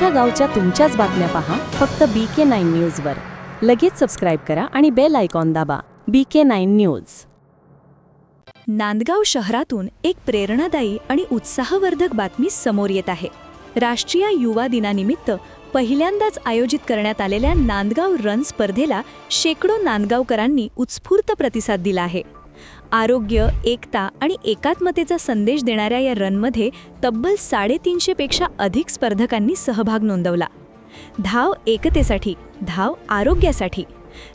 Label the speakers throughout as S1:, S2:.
S1: तुमच्या गावच्या तुमच्याच बातम्या पहा फक्त बी के नाईन न्यूजवर लगेच सबस्क्राईब करा आणि बेल आयकॉन दाबा. B K nine news
S2: Nandgaon शहरातून एक प्रेरणादायी आणि उत्साहवर्धक बातमी समोर येत आहे. राष्ट्रीय युवा दिनानिमित्त पहिल्यांदाच आयोजित करण्यात आलेल्या नांदगाव रन स्पर्धेला शेकडो नांदगावकरांनी उत्स्फूर्त प्रतिसाद दिला आहे. आरोग्य एकता आणि एकात्मतेचा संदेश देणाऱ्या या रनमध्ये तब्बल साडेतीनशेपेक्षा अधिक स्पर्धकांनी सहभाग नोंदवला. धाव एकतेसाठी धाव आरोग्यासाठी.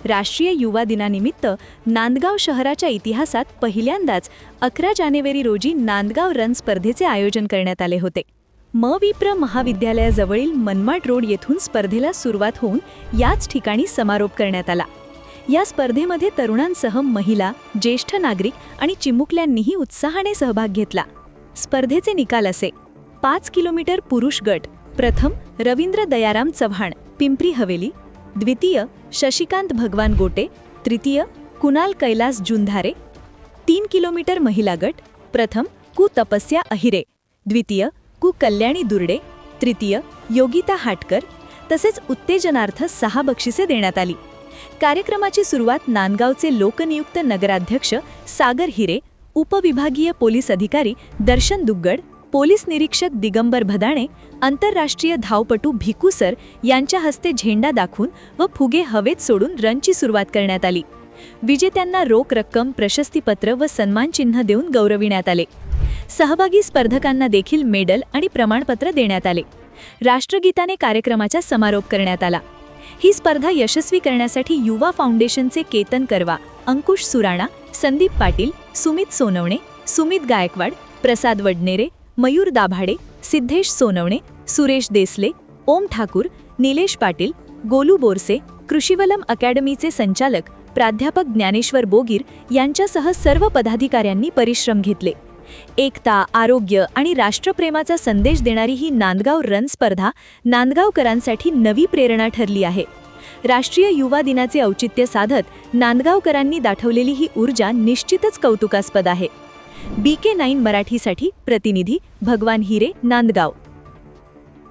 S2: राष्ट्रीय युवा दिनानिमित्त नांदगाव शहराच्या इतिहासात पहिल्यांदाच अकरा जानेवारी रोजी नांदगाव रन स्पर्धेचे आयोजन करण्यात आले होते. मविप्र महाविद्यालयाजवळील मनमाड रोड येथून स्पर्धेला सुरुवात होऊन याच ठिकाणी समारोप करण्यात आला. या स्पर्धेमध्ये तरुणांसह महिला ज्येष्ठ नागरिक आणि चिमुकल्यांनीही उत्साहाने सहभाग घेतला. स्पर्धेचे निकाल असे. पाच किलोमीटर पुरुष गट. प्रथम रवींद्र दयाराम चव्हाण. पिंपरी हवेली. द्वितीय शशिकांत भगवान गोटे. तृतीय कुणाल कैलास जुंधारे. तीन किलोमीटर महिला गट. प्रथम कु तपस्या अहिरे. द्वितीय कु कल्याणी दुर्डे. तृतीय योगिता हाटकर. तसेच उत्तेजनार्थ सहा बक्षिसे देण्यात आली. कार्यक्रमाची सुरुवात नांदगावचे लोकनियुक्त नगराध्यक्ष सागर हिरे उपविभागीय पोलीस अधिकारी दर्शन दुग्गड पोलीस निरीक्षक दिगंबर भदाणे आंतरराष्ट्रीय धावपटू भिकू सर यांच्या हस्ते झेंडा दाखवून व फुगे हवेत सोडून रनची सुरुवात करण्यात आली. विजेत्यांना रोख रक्कम प्रशस्तीपत्र व सन्मानचिन्ह देऊन गौरविण्यात आले. सहभागी स्पर्धकांना देखील मेडल आणि प्रमाणपत्र देण्यात आले. राष्ट्रगीताने कार्यक्रमाचा समारोप करण्यात आला. ही स्पर्धा यशस्वी करण्यासाठी युवा फाउंडेशनचे केतन करवा अंकुश सुराणा संदीप पाटील सुमित सोनवणे सुमित गायकवाड प्रसाद वडनेरे मयूर दाभाडे सिद्धेश सोनवणे सुरेश देसले ओम ठाकूर निलेश पाटील गोलू बोरसे कृषीवलम अकॅडमीचे संचालक प्राध्यापक ज्ञानेश्वर बोगीर यांच्यासह सर्व पदाधिकाऱ्यांनी परिश्रम घेतले. एकता आरोग्य आणि राष्ट्रप्रेमाचा संदेश देणारी ही नांदगाव रन स्पर्धा नांदगावकरांसाठी नवी प्रेरणा ठरली आहे. राष्ट्रीय युवा दिनाचे औचित्य साधत नांदगावकरांनी दाखवलेली ही ऊर्जा निश्चितच कौतुकास्पद आहे. बी के नाईन मराठीसाठी प्रतिनिधी भगवान हिरे नांदगाव.